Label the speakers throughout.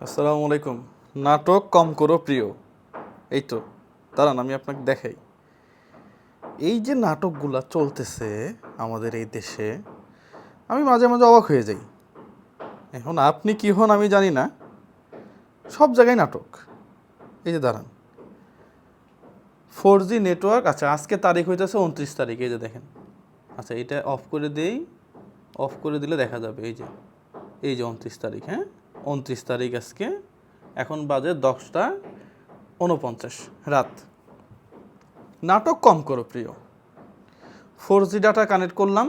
Speaker 1: আসসালামু আলাইকুম। নাটক কম করো প্রিয়। এই তো, দাঁড়ান, আমি আপনাকে দেখাই। এই যে নাটকগুলা চলতেছে আমাদের এই দেশে, আমি মাঝে মাঝে অবাক হয়ে যাই। এখন আপনি কি হন আমি জানি না। সব জায়গায় নাটক। এই যে দাঁড়ান। ফোর জি নেটওয়ার্ক আচ্ছা আজকে তারিখ হইতেছে উনত্রিশ তারিখ, এই যে দেখেন। আচ্ছা এটা অফ করে দেই। অফ করে দিলে দেখা যাবে, এই যে এই যে উনত্রিশ তারিখ হ্যাঁ? উনত্রিশ তারিখ আজকে, এখন বাজে দশটা উনপঞ্চাশ, রাত। নাটক কম করো প্রিয়। ফোর জি ডাটা কানেক্ট করলাম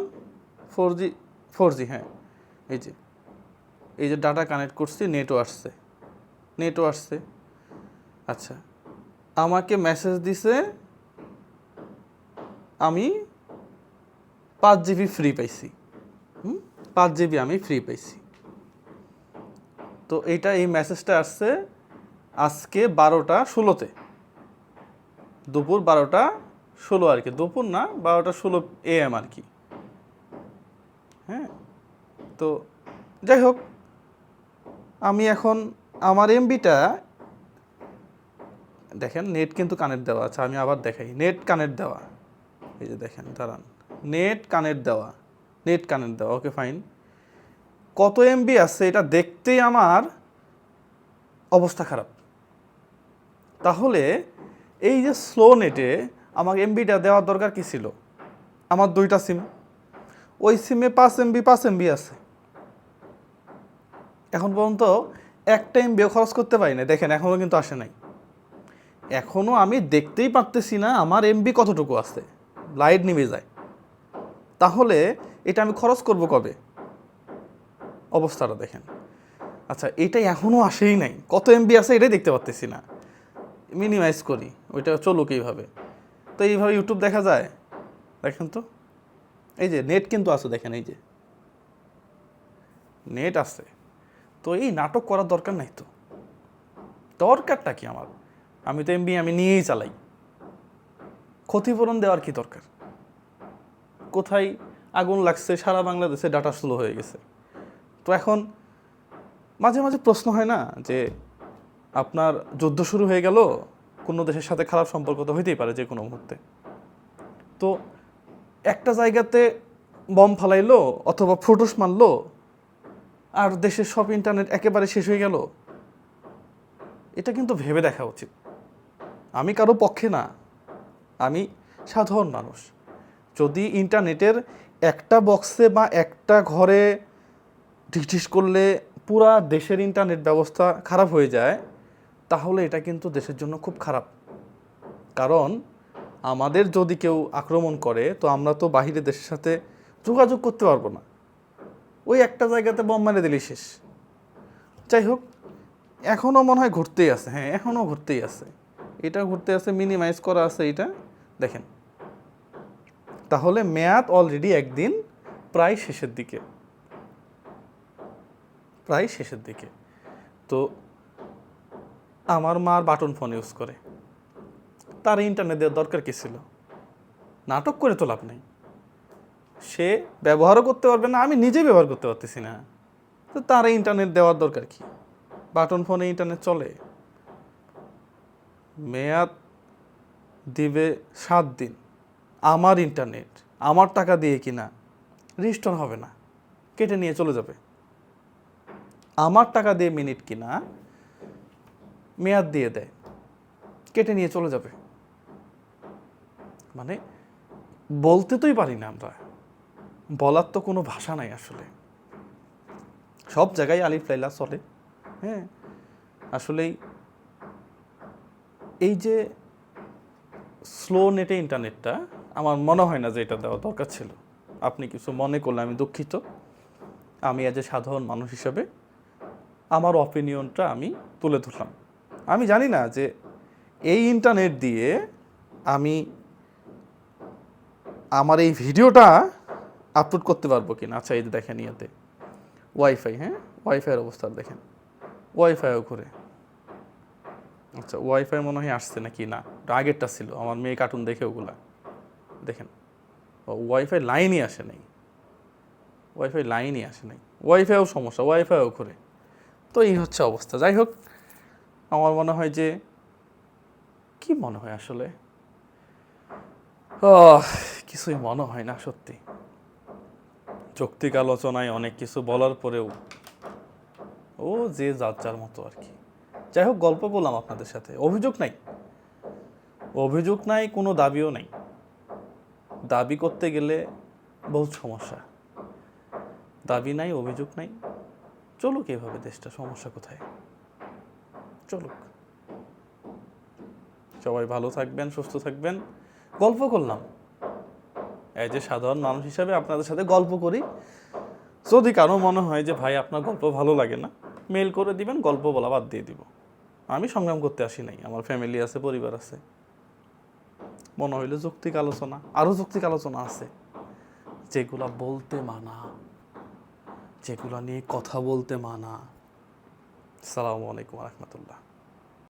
Speaker 1: ফোর জি ফোর জি হ্যাঁ এই যে এই যে ডাটা কানেক্ট করছি, নেটও আসছে নেটও আসছে। আচ্ছা আমাকে মেসেজ দিছে, আমি পাঁচ জিবি ফ্রি পাইছি। পাঁচ জিবি আমি ফ্রি পাইছি। তো এইটা এই মেসেজটা আসছে আজকে বারোটা ষোলোতে। দুপুর বারোটা ষোলো আর কি। দুপুর না, বারোটা ষোলো এএম আর কি। হ্যাঁ তো যাই হোক, আমি এখন আমার এমবিটা দেখেন, নেট কিন্তু কানেক্ট দেওয়া আছে, আমি আবার দেখাই। নেট কানেক্ট দেওয়া। এই যে দেখেন, দাঁড়ান। নেট কানেক্ট দেওয়া। নেট কানেক্ট দেওয়া, ওকে, ফাইন। কত এমবি আছে, এটা দেখতেই আমার অবস্থা খারাপ। তাহলে এই যে স্লো নেটে আমাকে এমবিটা দেওয়ার দরকার কী ছিল? আমার দুইটা সিম ওই সিমে পাঁচ এমবি পাঁচ এমবি আছে। এখন পর্যন্ত একটা এমবিও খরচ করতে পারি না দেখেন এখনও কিন্তু আসে নাই। এখনও আমি দেখতেই পারতেছি না আমার এমবি কতটুকু আছে। লাইট নিভে যায়। তাহলে এটা আমি খরচ করব কবে? অবস্থাটা দেখেন। আচ্ছা এটাই এখনও আসেই নাই। কত এমবি আছে এটাই দেখতে পারতেছি না। মিনিমাইজ করি, ওইটা চলুক এইভাবে। তো এইভাবে ইউটিউব দেখা যায়? দেখেন তো। এই যে নেট কিন্তু আছে, দেখেন এই যে। নেট আছে। তো এই নাটক করার দরকার নাই তো। দরকারটা কি আমার? আমি তো এমবি আমি নিয়েই চালাই। ক্ষতিপূরণ দেওয়ার কি দরকার? কোথায় আগুন লাগছে? সারা বাংলাদেশে ডাটা স্লো হয়ে গেছে। এখন মাঝে মাঝে প্রশ্ন হয় না যে আপনার যুদ্ধ শুরু হয়ে গেল, কোনো দেশের সাথে খারাপ সম্পর্ক তো হইতেই পারে যে কোনো মুহূর্তে। তো একটা জায়গাতে বম ফালাইলো অথবা ফুটুস মারলো, আর দেশের সব ইন্টারনেট একেবারে শেষ হয়ে গেল, এটা কিন্তু ভেবে দেখা উচিত। আমি কারও পক্ষে না, আমি সাধারণ মানুষ। যদি ইন্টারনেটের একটা বক্সে বা একটা ঘরে ঢিসঢিস করলে পুরা দেশের ইন্টারনেট ব্যবস্থা খারাপ হয়ে যায়, তাহলে এটা কিন্তু দেশের জন্য খুব খারাপ। কারণ আমাদের যদি কেউ আক্রমণ করে, তো আমরা তো বাহিরের দেশের সাথে যোগাযোগ করতে পারব না। ওই একটা জায়গাতে বম মেরে দিলেই শেষ। যাই হোক, এখনও মনে হয় ঘুরতেই আছে। হ্যাঁ এখনও ঘুরতেই আছে। এটা ঘুরতে আছে মিনিমাইজ করা আছে এটা। দেখেন, তাহলে মেয়াদ অলরেডি একদিন, প্রায় শেষের দিকে। প্রায় শেষের দিকে। তো আমার মার বাটন ফোন ইউজ করে। তার ইন্টারনেট দেওয়ার দরকার কী ছিল? নাটক করে তো লাভ নেই। সে ব্যবহারও করতে পারবে না, আমি নিজে ব্যবহার করতে পারতেছি না। তো তার ইন্টারনেট দেওয়ার দরকার কি? বাটন ফোনে ইন্টারনেট চলে? মেয়াদ দিবে সাত দিন। আমার ইন্টারনেট আমার টাকা দিয়ে কিনা? রেজিস্টার হবে না। কেটে নিয়ে চলে যাবে। আমার টাকা দিয়ে মিনিট কিনা, মেয়াদ দিয়ে দেয়, কেটে নিয়ে চলে যাবে। মানে বলতে তোই পারি না আমরা। বলার তো কোনো ভাষা নাই আসলে। সব জায়গায় আলিফ লাইলা চলে হ্যাঁ? আসলেই এই যে স্লো নেটে ইন্টারনেটটা আমার মনে হয় না যে এটা দেওয়া দরকার ছিল। আপনি কিছু মনে করলে আমি দুঃখিত। আমি এ সাধারণ মানুষ হিসাবে আমার অপিনিয়নটা আমি তুলে ধরলাম। আমি জানি না যে এই ইন্টারনেট দিয়ে আমি আমার এই ভিডিওটা আপলোড করতে পারব কি না আচ্ছা এই দেখেন ইয়াতে। ওয়াইফাই হ্যাঁ? ওয়াইফাইয়ের অবস্থা দেখেন। ওয়াইফাইও ঘুরে। আচ্ছা ওয়াইফাই মনে হয় আসছে নাকি? না আগেরটা ছিল। আমার মেয়ে কার্টুন দেখে ওগুলা। দেখেন। ওয়াইফাই লাইনই আসে নাই। ওয়াইফাই লাইনই আসে নাই। ওয়াইফাইও সমস্যা ওয়াইফাইও ঘুরে। তো এই হচ্ছে অবস্থা। যাই হোক, আমার মনে হয় যে কি মনে হয় আসলে? কিছুই মনে হয় না সত্যি। যৌক্তিক আলোচনায় অনেক কিছু বলার পরেও ও যে যার যার মতো আর কি। যাই হোক, গল্প বললাম আপনাদের সাথে। অভিযোগ নাই। অভিযোগ নাই, কোনো দাবিও নাই। দাবি করতে গেলে বহুত সমস্যা। দাবি নাই, অভিযোগ নাই। চলুক এভাবে দেশটা, সমস্যা কোথায়? চলুক। সবাই ভালো থাকবেন, সুস্থ থাকবেন। গল্প করলাম। এই যে সাধারণ মানুষ হিসাবে আপনাদের সাথে গল্প করি। যদি কারও মনে হয় যে, ভাই, আপনার গল্প ভালো লাগে না মেল করে দিবেন, গল্প বলা বাদ দিয়ে দিব। আমি সংগ্রাম করতে আসি নাই, আমার ফ্যামিলি আছে, পরিবার আছে। মনে হইলে যৌক্তিক আলোচনা আরও যৌক্তিক আলোচনা আছে। যেগুলা বলতে মানা। যেগুলা নিয়ে কথা বলতে মানা। সালামু আলাইকুম রহমতুল্লাহ।